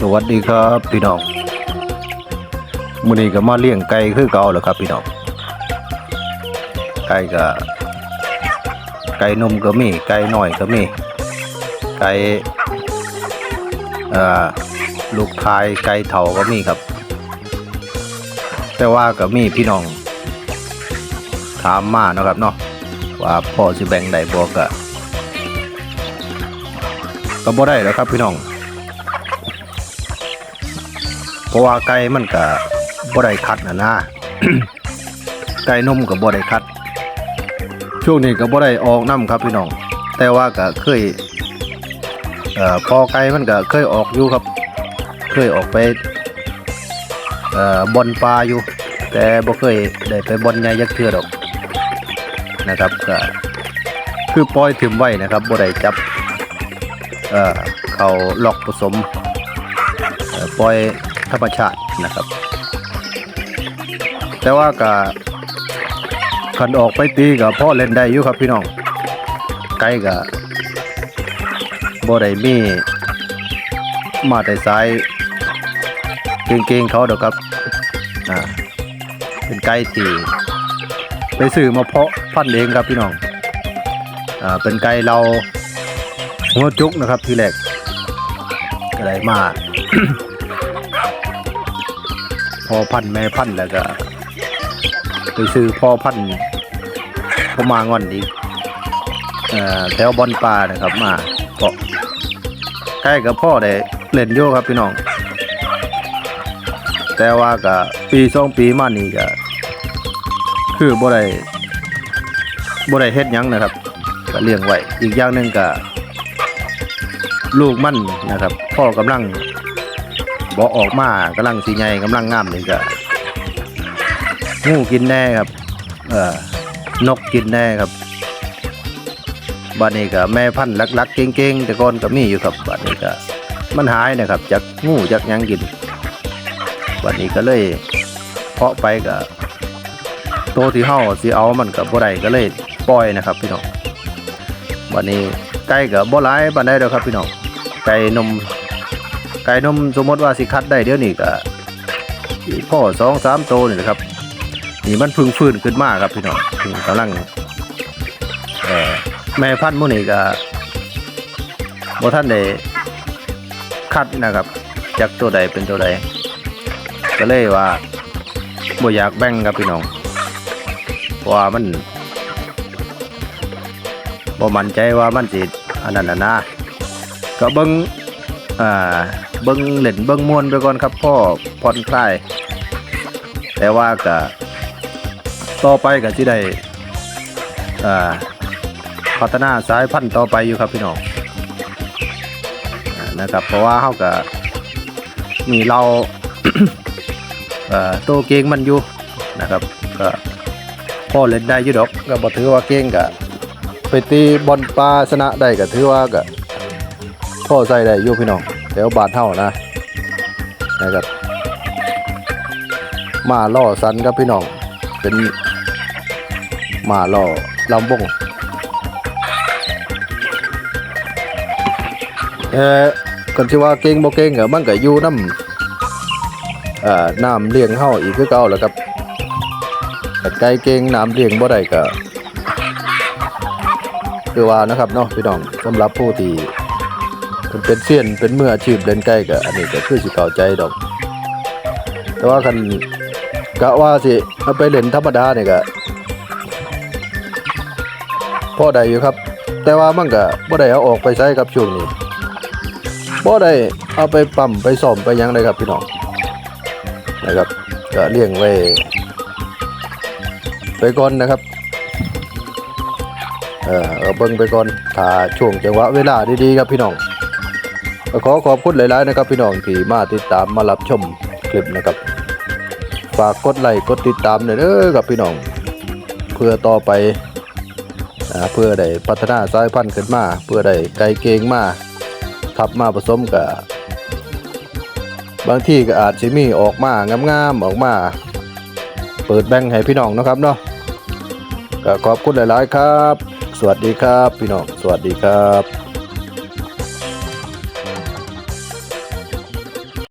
สวัสดีครับพี่น้องมื้อนี้ก็มาเลี้ยงไก่คือเก่าแล้วครับพี่น้องไก่ก็ไก่นมก็มีไก่น้อยก็มีไก่เอ่อลูกทายไก่เฒ่าก็มีครับ แต่ว่าก็มีพี่น้องถามมาเนาะครับเนาะว่าพ่อสิแบ่งได้บ่ก็ก็บ่ได้แล้วครับพี่น้อง ราะว่าไก่มันก็บ่ได้คัดนะนะไก่นมก็บ่ได้คัด ช่วงนี้ก็บ่ได้ออกน้ำครับพี่น้อง แต่ว่าก็เคยเอ่อพอไก่มันก็เคยออกอยู่ครับ เคยออกไปเอ่อบอนปลาอยู่ แต่บ่เคยได้ไปบอนใหญ่ยักษ์เทือดอกนะครับก็คือปล่อยถึมไว้นะครับบ่ได้จับเอ่อเขาล็อกผสมปล่อย ธรรมชาตินะครับ แต่ว่าก็คันออกไปตีกับพ่อเล่นได้อยู่ครับพี่น้อง ไก่ก็บ่ได้มีมาแต่สายเก่งๆเขาเดอกครับอ่าเป็นไก่ที่ไปซื้อมาเพาะพันธุ์เองครับพี่น้องอ่าเป็นไก่เราหัวจุกนะครับ ที่แรกก็ได้มา พ่อพันธุ์แม่พันธุ์แล้วก็ไปซื้อพ่อพันธุ์พมางอนอีกแถวบอนปลานะครับมาเกาะใกล้กับพ่อได้เล่นโยครับพี่น้อง แต่ว่าก็ปีสองปีมานี่ก็คือบ่ได้บ่ได้เฮ็ดยังนะครับก็เลี้ยงไว้อีกอย่างหนึ่งก็ลูกมันนะครับ พ่อกำลัง บอออกมากำลังสีใหญ่กำลังงามนี่ก็งูกินแน่ครับ เอ่อนกกินแน่ครับบ้านนี้ก็แม่พันธุ์ลักๆเก่งๆแต่ก่อนก็มีอยู่ครับบ้านนี้ก็มันหายนะครับจากงูจากยังกินบ้านนี้ก็เลยเพาะไปก็โตที่เฮาสิเอามันก็บ่ได้ก็เลยปล่อยนะครับ พี่น้องบ้านนี้ไก่ก็บ่หลายปานใดดอกครับพี่น้องไก่นม ไก่นมสมมติว่าสิคัดได้เดี๋ยวนี้ก็พ่อสองสามโตวนี่แหละครับนี่มันพึ่งฟื้นขึ้นมากครับพี่น้องพิ่งกำลังแม่พันธุ์มูนี่ก็บ่ท่านได้คัดนะครับ จากตัวใดเป็นตัวใดก็เลยว่าบ่อยากแบ่งครับพี่น้องเพราะว่ามันบ่มั่นใจว่ามันสิอันนั้นนะก็เบิ่ง อ่าเบิ้งเล่นเบิ้งมวนไปก่อนครับพ่อผ่อนคลายแต่ว่าก็ต่อไปก็ที่ได้อ่าพัฒนาสายพันธุ์ต่อไปอยู่ครับพี่น้องอนะครับ เพราะว่าเขาก็มีเราอ่อโตเก่งมันอยู่นะครับก็พ่อเล่นได้อยู่ดอกก็บ่ถือว่าเก่งก็ไปตีบอลปลาชนะได้ก็ถือว่าก็ พ่อใส่ได้อยู่พี่น้องแถวบาทเท่านะนะครับมาล่อสันครับพี่น้องเป็นมาล่อลำบงเออกันที่ว่าเก่งบ่เก่งก็มันก็อยู่น้ำเอ่อน้ำเลี้ยงเฮาอีกคือเก่าแล้วครับแต่ไก่เก่งน้ำเลี้ยงบ่ได้ก็คือว่านะครับเนาะพี่น้องสำหรับผู้ที่ มันเป็นเสี้ยนเป็นเมื่ออาชีพเล่นใกล้กับอันนี้ก็คือสิเข้าใจดอก แต่ว่าคันกะว่าสิเอาไปเล่นธรรมดาเนี่ยก็พ่อได้อยู่ครับ แต่ว่ามันก็บ่ได้เอาออกไปใช้ครับช่วงนี้บ่ได้เอาไปปั๊มไปซ่อมไปยังเลยครับพี่น้องนะครับก็เลี้ยงไว้ไปก่อนนะครับเออเอาเบิ่งไปก่อนถ้าช่วงจังหวะเวลาดีๆครับพี่น้อง ขอขอบคุณหลาย ๆ นะครับ พี่น้องที่มาติดตามมารับชมคลิปนะครับฝากกดไลค์กดติดตามหน่อยเด้อครับพี่น้อง เพื่อต่อไปอเพื่อได้พัฒนาสายพันธุ์ขึ้นมา เพื่อได้ไก่เก่งมาทับมาผสมกับบางที่ก็อาจจะมีออกมางามๆออกมา เปิดแบ่งให้พี่น้องนะครับเนาะก็ขอบคุณหลาย ๆ ครับ สวัสดีครับ พี่น้อง สวัสดีครับ